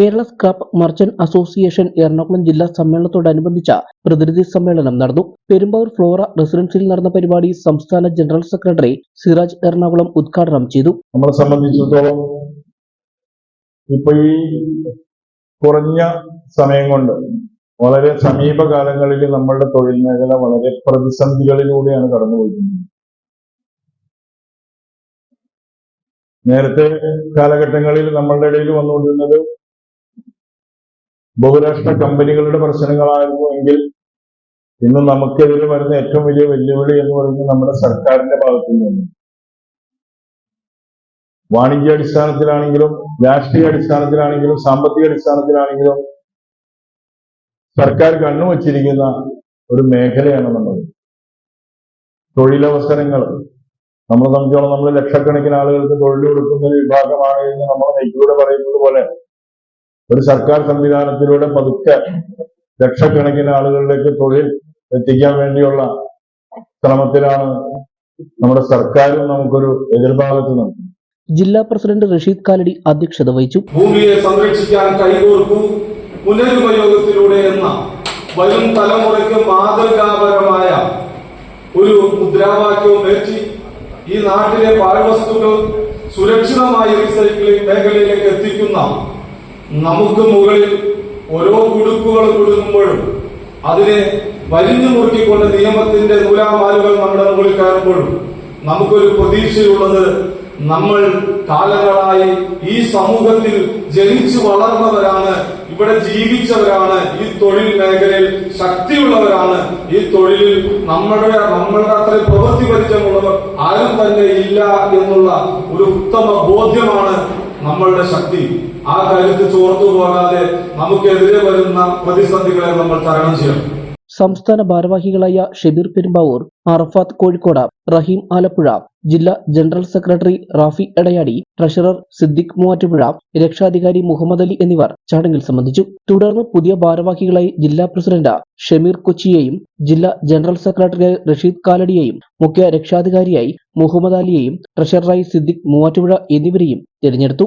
Kerala scrap merchant association Ernakulam ജില്ലാ സമ്മേളനത്തോടനുബന്ധിച്ച പ്രതിനിധി സമ്മേളനം നടന്നു. പെരുമ്പാവൂർ ഫ്ലോറ റെസിഡൻസിയിൽ നടന്ന പരിപാടി സംസ്ഥാന ജനറൽ സെക്രട്ടറി സിറാജ് എറണാകുളം ഉദ്ഘാടനം ചെയ്തു. നമ്മളെ സംബന്ധിച്ചിടത്തോളം ഇപ്പൊ ഈ കുറഞ്ഞ സമയം കൊണ്ട് വളരെ സമീപകാലങ്ങളിൽ നമ്മളുടെ തൊഴിൽ മേഖല വളരെ പ്രതിസന്ധികളിലൂടെയാണ് കടന്നുപോയിരിക്കുന്നത് നേരത്തെ കാലഘട്ടങ്ങളിൽ നമ്മളുടെ ഇടയിൽ വന്നുകൊണ്ടിരുന്നത് ബഹുരാഷ്ട്ര കമ്പനികളുടെ പ്രശ്നങ്ങളായിരുന്നു എങ്കിൽ ഇന്ന് നമുക്കെതിരെ വരുന്ന ഏറ്റവും വലിയ വെല്ലുവിളി എന്ന് പറയുന്നത് നമ്മുടെ സർക്കാരിന്റെ ഭാഗത്തു നിന്നും വാണിജ്യ അടിസ്ഥാനത്തിലാണെങ്കിലും രാഷ്ട്രീയ അടിസ്ഥാനത്തിലാണെങ്കിലും സാമ്പത്തിക അടിസ്ഥാനത്തിലാണെങ്കിലും സർക്കാർ കണ്ണുവച്ചിരിക്കുന്ന ഒരു മേഖലയാണ് നമ്മൾ തൊഴിലവസരങ്ങൾ നമ്മൾ സംബന്ധിച്ചോളം നമ്മൾ ലക്ഷക്കണക്കിന് ആളുകൾക്ക് തൊഴിൽ കൊടുക്കുന്ന ഒരു വിഭാഗമാണ് എന്ന് നമ്മൾ നെയ്ക്കിലൂടെ പറയുന്നത് പോലെ ഒരു സർക്കാർ സംവിധാനത്തിലൂടെ പതുക്കെ ലക്ഷക്കണക്കിന് ആളുകളിലേക്ക് തൊഴിൽ എത്തിക്കാൻ വേണ്ടിയുള്ള ശ്രമത്തിലാണ് നമ്മുടെ സർക്കാരും നമുക്കൊരു എതിർഭാഗത്ത് നിൽക്കുന്നത്. ജില്ലാ പ്രസിഡന്റ് റഷീദ് കാലടി അധ്യക്ഷത വഹിച്ചു. ഭൂമിയെ സംരക്ഷിക്കാൻ കൈകോർക്കും പുനരുപയോഗത്തിലൂടെ എന്ന വരും തലമുറയ്ക്ക് മാതൃകാപരമായ ഒരു മുദ്രാവാക്യവും ഏറ്റി ഈ നാട്ടിലെ പാഴ്വസ്തുക്കൾ സുരക്ഷിതമായി റീസൈക്ലിംഗ് മേഖലയിലേക്ക് എത്തിക്കുന്ന നമുക്ക് മുകളിൽ ഓരോ ഉടുപ്പുകൾ കൊടുക്കുമ്പോഴും അതിനെ വലിഞ്ഞു മുറുക്കിക്കൊണ്ട് നിയമത്തിന്റെ നൂലാമാലുകൾ നമ്മുടെ മുകളിൽ കയറുമ്പോഴും നമുക്കൊരു പ്രതീക്ഷയുള്ളത് നമ്മൾ കാലങ്ങളായി ഈ സമൂഹത്തിൽ ജനിച്ചു വളർന്നവരാണ് ഇവിടെ ജീവിച്ചവരാണ് ഈ തൊഴിൽ മേഖലയിൽ ശക്തിയുള്ളവരാണ്. ഈ തൊഴിലിൽ നമ്മുടെ നമ്മളുടെ അത്ര പ്രവൃത്തി പരിചയമുള്ളവർ ആരും തന്നെ ഇല്ല എന്നുള്ള ഒരു ഉത്തമ ബോധ്യമാണ് നമ്മളുടെ ശക്തി ആ കരുത്ത് ചോർത്തു പോകാതെ നമുക്കെതിരെ വരുന്ന പ്രതിസന്ധികളെ നമ്മൾ തരണം ചെയ്യണം. സംസ്ഥാന ഭാരവാഹികളായ ഷെബീർ പെരുമ്പാവൂർ അറഫാത്ത് കോഴിക്കോട് റഹീം ആലപ്പുഴ ജില്ലാ general secretary Rafi Edayadi treasurer Siddique Muvattupuzha രക്ഷാധികാരി മുഹമ്മദ് അലി എന്നിവർ ചടങ്ങിൽ സംബന്ധിച്ചു. തുടർന്ന് പുതിയ ഭാരവാഹികളായി ജില്ലാ പ്രസിഡന്റ് ഷമീർ കൊച്ചിയെയും ജില്ലാ ജനറൽ സെക്രട്ടറിയായി റഷീദ് കാലടിയെയും മുഖ്യ രക്ഷാധികാരിയായി മുഹമ്മദ് അലിയെയും ട്രഷററായി സിദ്ദിഖ് മൂവാറ്റുപുഴ എന്നിവരെയും തിരഞ്ഞെടുത്തു.